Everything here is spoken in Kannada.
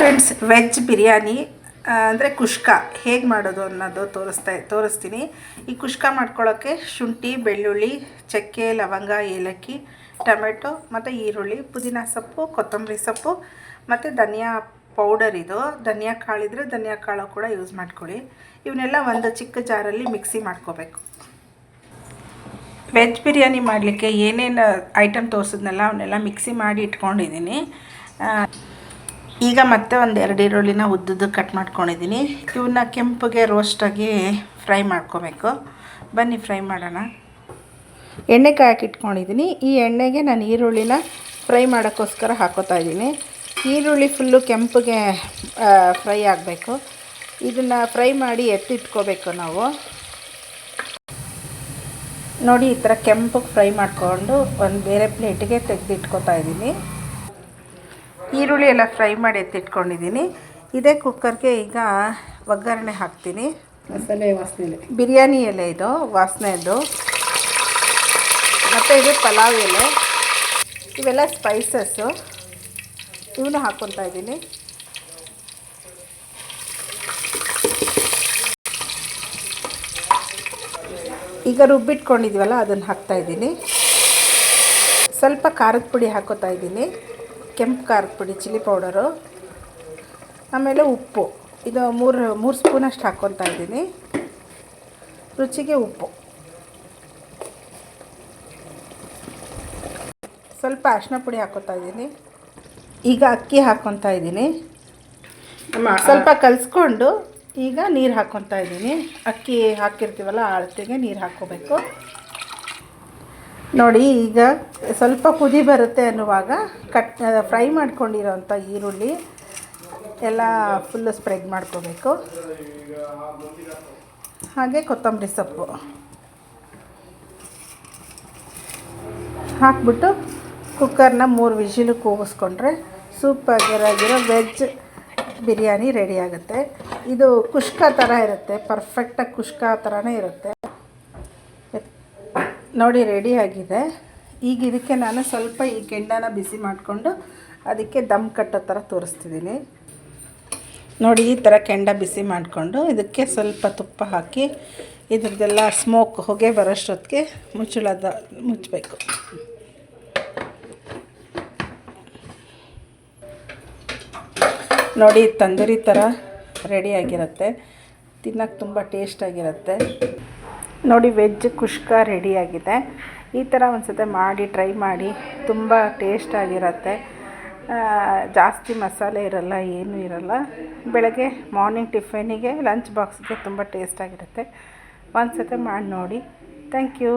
ಫ್ರೆಂಡ್ಸ್ ವೆಜ್ ಬಿರಿಯಾನಿ ಅಂದರೆ ಕುಷ್ಕ. ಹೇಗೆ ಮಾಡೋದು ಅನ್ನೋದು ತೋರಿಸ್ತಾ, ತೋರಿಸ್ತೀನಿ. ಈ ಕುಷ್ಕ ಮಾಡ್ಕೊಳ್ಳೋಕ್ಕೆ ಶುಂಠಿ, ಬೆಳ್ಳುಳ್ಳಿ, ಚಕ್ಕೆ, ಲವಂಗ, ಏಲಕ್ಕಿ, ಟೊಮೆಟೊ ಮತ್ತು ಈರುಳ್ಳಿ, ಪುದೀನ ಸೊಪ್ಪು, ಕೊತ್ತಂಬರಿ ಸೊಪ್ಪು ಮತ್ತು ಧನಿಯಾ ಪೌಡರ್ ಇದು. ಧನಿಯಾ ಕಾಳಿದ್ರೆ ಧನಿಯಾ ಕಾಳು ಕೂಡ ಯೂಸ್ ಮಾಡ್ಕೊಳ್ಳಿ. ಇವನ್ನೆಲ್ಲ ಒಂದು ಚಿಕ್ಕ ಜಾರಲ್ಲಿ ಮಿಕ್ಸಿ ಮಾಡ್ಕೋಬೇಕು. ವೆಜ್ ಬಿರಿಯಾನಿ ಮಾಡಲಿಕ್ಕೆ ಏನೇನು ಐಟಮ್ ತೋರಿಸಿದ್ನಲ್ಲ, ಅವನ್ನೆಲ್ಲ ಮಿಕ್ಸಿ ಮಾಡಿ ಇಟ್ಕೊಂಡಿದ್ದೀನಿ. ಈಗ ಮತ್ತೆ ಒಂದು ಎರಡು ಈರುಳ್ಳಿನ ಉದ್ದುದ್ದು ಕಟ್ ಮಾಡ್ಕೊಂಡಿದ್ದೀನಿ. ಇವನ್ನ ಕೆಂಪಗೆ ರೋಸ್ಟಾಗಿ ಫ್ರೈ ಮಾಡ್ಕೋಬೇಕು. ಬನ್ನಿ ಫ್ರೈ ಮಾಡೋಣ. ಎಣ್ಣೆ ಕಾಯಕ್ಕಿಟ್ಕೊಂಡಿದ್ದೀನಿ ಈ ಎಣ್ಣೆಗೆ ನಾನು ಈರುಳ್ಳಿನ ಫ್ರೈ ಮಾಡೋಕ್ಕೋಸ್ಕರ ಹಾಕೋತಾ ಇದ್ದೀನಿ. ಈರುಳ್ಳಿ ಫುಲ್ಲು ಕೆಂಪಗೆ ಫ್ರೈ ಆಗಬೇಕು. ಇದನ್ನು ಫ್ರೈ ಮಾಡಿ ಎತ್ತಿಟ್ಕೋಬೇಕು ನಾವು. ನೋಡಿ, ಈ ಥರ ಕೆಂಪಗೆ ಫ್ರೈ ಮಾಡಿಕೊಂಡು ಒಂದು ಬೇರೆ ಪ್ಲೇಟಿಗೆ ತೆಗೆದಿಟ್ಕೋತಾ ಇದ್ದೀನಿ. ಈರುಳ್ಳಿ ಎಲ್ಲ ಫ್ರೈ ಮಾಡಿ ಎತ್ತಿಟ್ಕೊಂಡಿದ್ದೀನಿ. ಇದೇ ಕುಕ್ಕರ್ಗೆ ಈಗ ಒಗ್ಗರಣೆ ಹಾಕ್ತೀನಿ. ಮಸಾಲೆ ವಾಸನೆ ಬಿರಿಯಾನಿ ಎಲೆ ಇದು ವಾಸನೆದು ಮತ್ತು ಇದು ಪಲಾವ್ ಎಲೆ. ಇವೆಲ್ಲ ಸ್ಪೈಸಸ್ಸು ಇವನು ಹಾಕ್ಕೊತಾ ಇದ್ದೀನಿ. ಈಗ ರುಬ್ಬಿಟ್ಕೊಂಡಿದ್ದೀವಲ್ಲ ಅದನ್ನು ಹಾಕ್ತಾಯಿದ್ದೀನಿ ಸ್ವಲ್ಪ ಖಾರದ ಪುಡಿ ಹಾಕೋತಾ ಇದ್ದೀನಿ. ಕೆಂಪು ಖಾರದ ಪುಡಿ ಚಿಲ್ಲಿ ಪೌಡರು ಆಮೇಲೆ ಉಪ್ಪು. ಇದು ಮೂರು ಮೂರು ಸ್ಪೂನಷ್ಟು ಹಾಕ್ಕೊತಾ ಇದ್ದೀನಿ. ರುಚಿಗೆ ಉಪ್ಪು. ಸ್ವಲ್ಪ ಅರಿಶಿನ ಪುಡಿ ಹಾಕ್ಕೊತಾ ಇದ್ದೀನಿ. ಈಗ ಅಕ್ಕಿ ಹಾಕ್ಕೊತಾ ಇದ್ದೀನಿ. ಸ್ವಲ್ಪ ಕಲಿಸ್ಕೊಂಡು ಈಗ ನೀರು ಹಾಕ್ಕೊತಾ ಇದ್ದೀನಿ. ಅಕ್ಕಿ ಹಾಕಿರ್ತೀವಲ್ಲ ಆ ಅಳತೆಗೆ ನೀರು ಹಾಕ್ಕೋಬೇಕು. ನೋಡಿ, ಈಗ ಸ್ವಲ್ಪ ಕುದಿ ಬರುತ್ತೆ ಅನ್ನುವಾಗ ಕಟ್ ಫ್ರೈ ಮಾಡ್ಕೊಂಡಿರೋಂಥ ಈರುಳ್ಳಿ ಎಲ್ಲ ಫುಲ್ಲು ಸ್ಪ್ರೆಡ್ ಮಾಡ್ಕೋಬೇಕು. ಹಾಗೆ ಕೊತ್ತಂಬರಿ ಸೊಪ್ಪು. ಹಾಕ್ಬಿಟ್ಟು ಕುಕ್ಕರ್ನ ಮೂರು ವಿಷಿಲು ಕೂಗಿಸ್ಕೊಂಡ್ರೆ ಸೂಪರಾಗಿರೋ ವೆಜ್ ಬಿರಿಯಾನಿ ರೆಡಿ ಆಗುತ್ತೆ. ಇದು ಕುಷ್ಕ ಥರ ಇರುತ್ತೆ ಪರ್ಫೆಕ್ಟಾಗಿ ಕುಷ್ಕ ಥರನೇ ಇರುತ್ತೆ. ನೋಡಿ ರೆಡಿ ಆಗಿದೆ. ಈಗ ಇದಕ್ಕೆ ನಾನು ಸ್ವಲ್ಪ ಈ ಕೆಂಡನ ಬಿಸಿ ಮಾಡಿಕೊಂಡು ಅದಕ್ಕೆ ದಮ್ ಕಟ್ಟೋ ಥರ ತೋರಿಸ್ತಿದ್ದೀನಿ. ನೋಡಿ, ಈ ಥರ ಕೆಂಡ ಬಿಸಿ ಮಾಡಿಕೊಂಡು ಇದಕ್ಕೆ ಸ್ವಲ್ಪ ತುಪ್ಪ ಹಾಕಿ ಇದ್ರದ್ದೆಲ್ಲ ಸ್ಮೋಕ್ ಹೊಗೆ ಬರೋಷ್ಟೊತ್ತಿಗೆ ಮುಚ್ಚಳದ, ಮುಚ್ಚಬೇಕು. ನೋಡಿ ತಂದೂರಿ ಥರ ರೆಡಿಯಾಗಿರುತ್ತೆ ತಿನ್ನೋಕ್ಕೆ ತುಂಬ ಟೇಸ್ಟಾಗಿರುತ್ತೆ ನೋಡಿ ವೆಜ್ ಕುಷ್ಕ ರೆಡಿಯಾಗಿದೆ. ಈ ಥರ ಒಂದು ಮಾಡಿ, ಟ್ರೈ ಮಾಡಿ. ತುಂಬ ಟೇಸ್ಟಾಗಿರುತ್ತೆ ಜಾಸ್ತಿ ಮಸಾಲೆ ಇರಲ್ಲ, ಏನೂ ಇರಲ್ಲ. ಬೆಳಗ್ಗೆ ಮಾರ್ನಿಂಗ್ ಟಿಫನಿಗೆ ಲಂಚ್ ಬಾಕ್ಸ್ಗೆ ತುಂಬ ಟೇಸ್ಟಾಗಿರುತ್ತೆ ಒಂದು ಸತಿ ಮಾಡಿ ನೋಡಿ. Thank you